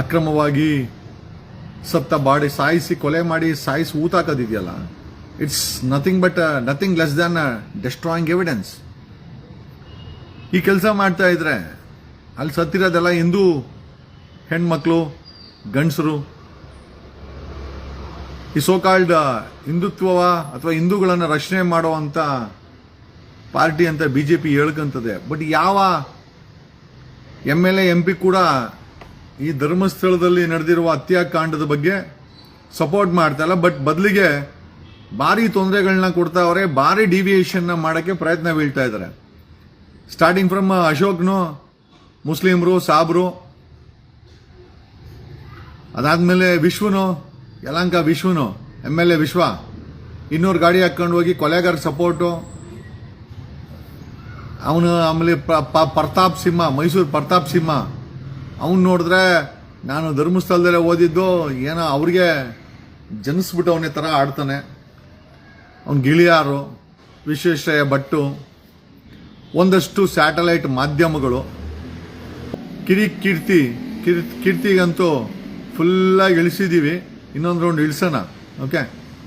ಅಕ್ರಮವಾಗಿ ಸತ್ತ ಬಾಡಿ ಸಾಯಿಸಿ ಕೊಲೆ ಮಾಡಿ ಸಾಯಿಸಿ ಊತಾಕೋದಿದೆಯಲ್ಲ it's nothing but nothing less than destroying evidence ಈ ಕೆಲಸ ಮಾಡ್ತಾ ಇದ್ರೆ ಅಲ್ಲಿ ಸತ್ತಿರೋದೆಲ್ಲ ಹಿಂದೂ ಹೆಣ್ಮಕ್ಳು, ಗಂಡಸರು, ಈ ಸೋಕಾಲ್ಡ್ ಹಿಂದುತ್ವವ ಅಥವಾ ಹಿಂದೂಗಳನ್ನು ರಕ್ಷಣೆ ಮಾಡುವಂಥ ಪಾರ್ಟಿ ಅಂತ ಬಿ ಜೆ ಪಿ ಹೇಳ್ಕಂತದೆ. ಬಟ್ ಯಾವ M L A M P ಕೂಡ ಈ ಧರ್ಮಸ್ಥಳದಲ್ಲಿ ನಡೆದಿರುವ ಹತ್ಯಾಕಾಂಡದ ಬಗ್ಗೆ ಸಪೋರ್ಟ್ ಮಾಡ್ತಾ ಇಲ್ಲ. ಬಟ್ ಬದಲಿಗೆ ಭಾರಿ ತೊಂದರೆಗಳನ್ನ ಕೊಡ್ತಾವ್ರೆ ಭಾರಿ ಡಿವಿಯೇಷನ್ ಮಾಡೋಕ್ಕೆ ಪ್ರಯತ್ನ ಬೀಳ್ತಾ ಇದ್ದಾರೆ. ಸ್ಟಾರ್ಟಿಂಗ್ ಫ್ರಮ್ ಅಶೋಕ್ನು, ಮುಸ್ಲಿಮ್ರು, ಸಾಬ್ರು, ಅದಾದಮೇಲೆ ವಿಶ್ವನು, ಯಲಂಕ ವಿಶ್ವನು, ಎಂ ಎಲ್ ಎ ವಿಶ್ವ, ಇನ್ನೂರು ಗಾಡಿ ಹಾಕೊಂಡು ಹೋಗಿ ಕೊಲೆಗಾರ ಸಪೋರ್ಟು. ಅವನು ಆಮೇಲೆ ಪ್ರತಾಪ್ ಸಿಂಹ, ಮೈಸೂರು ಪ್ರತಾಪ್ ಸಿಂಹ ಅವನು ನೋಡಿದ್ರೆ ನಾನು ಧರ್ಮಸ್ಥಳದಲ್ಲೇ ಓದಿದ್ದು, ಏನೋ ಅವ್ರಿಗೆ ಜನಿಸ್ಬಿಟ್ಟವನೇ ಥರ ಆಡ್ತಾನೆ. ಅವನು ಗಿಳಿಯಾರು, ವಿಶ್ವೇಶ್ವರಯ್ಯ ಭಟ್ಟು, ಒಂದಷ್ಟು ಸ್ಯಾಟಲೈಟ್ ಮಾಧ್ಯಮಗಳು. ಕಿರಿ, ಕೀರ್ತಿ ಕಿರ್ ಕೀರ್ತಿಗಂತೂ ಫುಲ್ಲಾಗಿ ಇಳಿಸಿದ್ದೀವಿ ಇನ್ನೊಂದು ರೌಂಡ್ ಇಳಿಸೋಣ ಓಕೆ